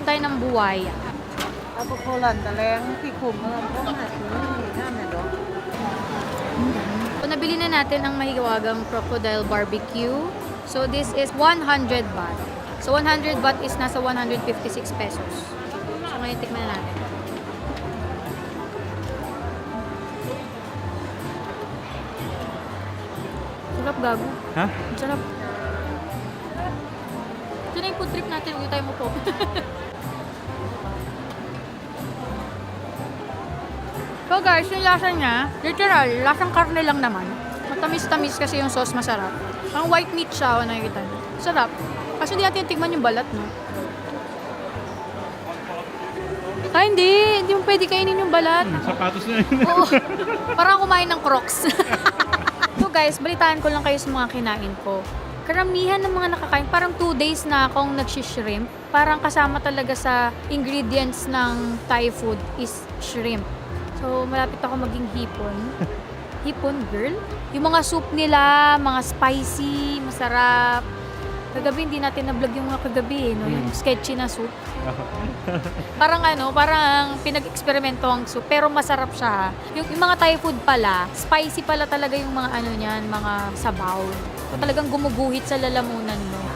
Tikim tayo ng buwaya. Pikum mo lang po na namin do. So, nabili na natin ang mahiwagang crocodile barbecue. So, this is 100 baht. So, 100 baht is nasa 156 pesos. So, ngayon tikman na natin. Sarap gago. Ha? Sarap. Ito na yung food trip natin. Uwi tayo mo po. so guys, yung lasa niya, literal, lasang karne lang naman. Matamis-tamis kasi yung sauce masarap. Ang white meat siya, o nakikita niyo. Sarap. Kasi hindi natin tigman yung balat, no? Ah, hindi. Hindi mo pwede kainin yung balat. Sapatos na yun. Oo. Parang kumain ng crocs. so guys, balitaan ko lang kayo sa mga kinain ko. Karamihan ng mga nakakain, parang two days na akong nagsishrimp. Parang kasama talaga sa ingredients ng Thai food is shrimp. So, malapit ako maging hipon. Hipon, girl? Yung mga soup nila, mga spicy, masarap. Kagabi, hindi natin na-vlog yung mga kagabi, eh, no? Yung sketchy na soup. Parang ano, parang pinag-eksperimento ang soup, pero masarap siya. Yung, yung mga Thai food pala, spicy pala talaga yung mga ano niyan, mga sabaw. So, talagang gumuguhit sa lalamunan mo.